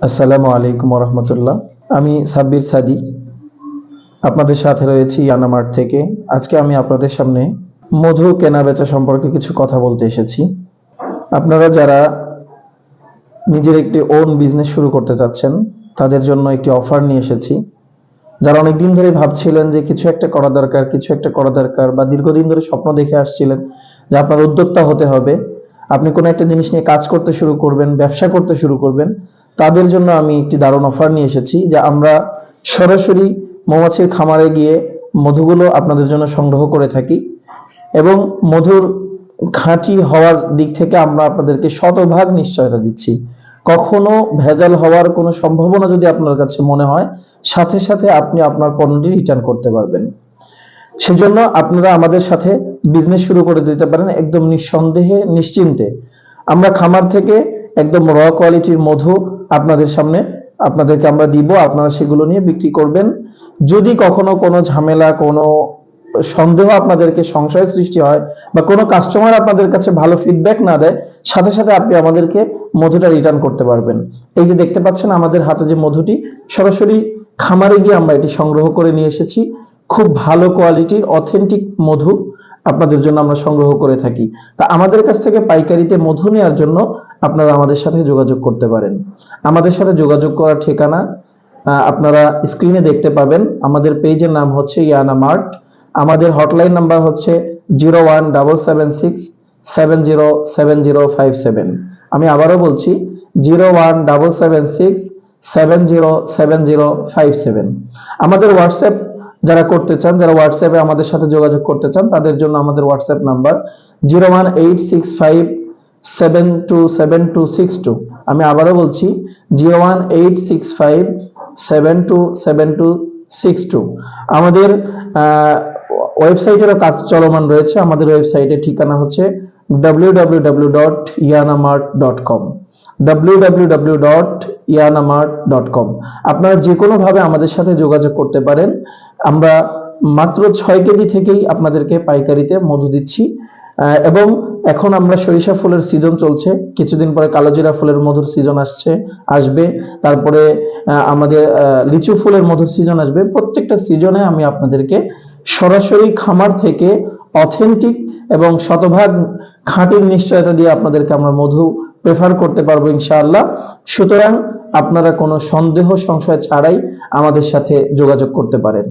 আসসালামু আলাইকুম রহমতুল্লাহ আমি সাব্বির সাদি। আপনাদের সাথে রয়েছি ইয়ানামার্ট থেকে। আজকে আমি আপনাদের সামনে মধু কেনা বেচা সম্পর্কে কিছু কথা বলতে এসেছি। আপনারা যারা নিজের একটি ওন বিজনেস শুরু করতে চাচ্ছেন, তাদের জন্য একটি অফার নিয়ে এসেছি। যারা অনেকদিন ধরে ভাবছিলেন যে কিছু একটা করা দরকার, কিছু একটা করা দরকার বা দীর্ঘদিন ধরে স্বপ্ন দেখে আসছিলেন যে আপনার উদ্যোক্তা হতে হবে, আপনি কোনো একটা জিনিস নিয়ে কাজ করতে শুরু করবেন, ব্যবসা করতে শুরু করবেন তাদের জন্য আমি একটি দারুণ অফার নিয়ে এসেছি যে আমরা সরাসরি মৌমাছির খামারে গিয়ে মধুগুলো আপনাদের জন্য সংগ্রহ করে থাকি এবং মধুর খাঁটি হওয়ার দিক থেকে আমরা আপনাদেরকে শতভাগ নিশ্চয়তা দিচ্ছি। কখনো ভেজাল হওয়ার কোনো সম্ভাবনা যদি আপনার কাছে মনে হয়, সাথে সাথে আপনি আপনার পণ্যটি রিটার্ন করতে পারবেন। সেজন্য আপনারা আমাদের সাথে বিজনেস শুরু করে দিতে পারেন একদম নিঃসন্দেহে, নিশ্চিন্তে। আমরা খামার থেকে একদম র কোয়ালিটির মধু আপনাদের সামনে আপনাদেরকে আমরা দিব, আপনারা সেগুলো নিয়ে বিক্রি করবেন। যদি কখনো কোনো ঝামেলা, কোনো সন্দেহ আপনাদেরকে সংশয় সৃষ্টি হয় বা কোনো কাস্টমার আপনাদের কাছে ভালো ফিডব্যাক না দেয়, সাথে সাথে আপনি আমাদেরকে মধুটা রিটার্ন করতে পারবেন। এই যে দেখতে পাচ্ছেন আমাদের হাতে যে মধুটি, সরাসরি খামারে গিয়ে আমরা এটি সংগ্রহ করে নিয়ে এসেছি। খুব ভালো কোয়ালিটির অথেন্টিক মধু। আপনাদের জন্য আমরা সংগ্রহ করে থাকি। তা আমাদের কাছ থেকে পাইকারিতে মধু নেওয়ার জন্য আপনারা আমাদের সাথে যোগাযোগ করতে পারেন। আমাদের সাথে যোগাযোগ করার ঠিকানা আপনারা স্ক্রিনে দেখতে পাবেন। আমাদের পেজের নাম হচ্ছে ইয়ানা মার্ট। আমাদের হটলাইন নাম্বার হচ্ছে zero one double seven six seven zero seven zero five seven. আমি আবারও বলছি, zero one double seven six seven zero seven zero five seven. আমাদের হোয়াটসঅ্যাপ যারা করতে চান, যারা হোয়াটসঅ্যাপে আমাদের সাথে যোগাযোগ করতে চান, তাদের জন্য আমাদের WhatsApp number zero one eight six five seven two seven two six two আমি আবারও বলছি zero one eight six five seven two seven two six two আমাদের ওয়েবসাইটেরও কাজ চলমান রয়েছে। আমাদের ওয়েবসাইটের ঠিকানা হচ্ছে www.yanamart.com www.yanamart.com আপনারা যে কোনো ভাবে আমাদের সাথে যোগাযোগ করতে পারেন। আমরা মাত্র ছয় কেজি থেকেই আপনাদেরকে পাইকারিতে মধু দিচ্ছি। এবং এখন আমরা সরিষা ফুলের সিজন চলছে। কিছুদিন পরে কালোজিরা ফুলের মধুর সিজন আসছে, আসবে। তারপরে আমাদের লিচু ফুলের মধুর সিজন আসবে। প্রত্যেকটা সিজনে আমি আপনাদেরকে সরাসরি খামার থেকে অথেন্টিক এবং শতভাগ খাঁটির নিশ্চয়তা দিয়ে আপনাদেরকে আমরা মধু প্রেফার করতে পারব ইনশাআল্লাহ। সুতরাং আপনারা কোনো সন্দেহ, সংশয় ছাড়াই আমাদের সাথে যোগাযোগ করতে পারেন।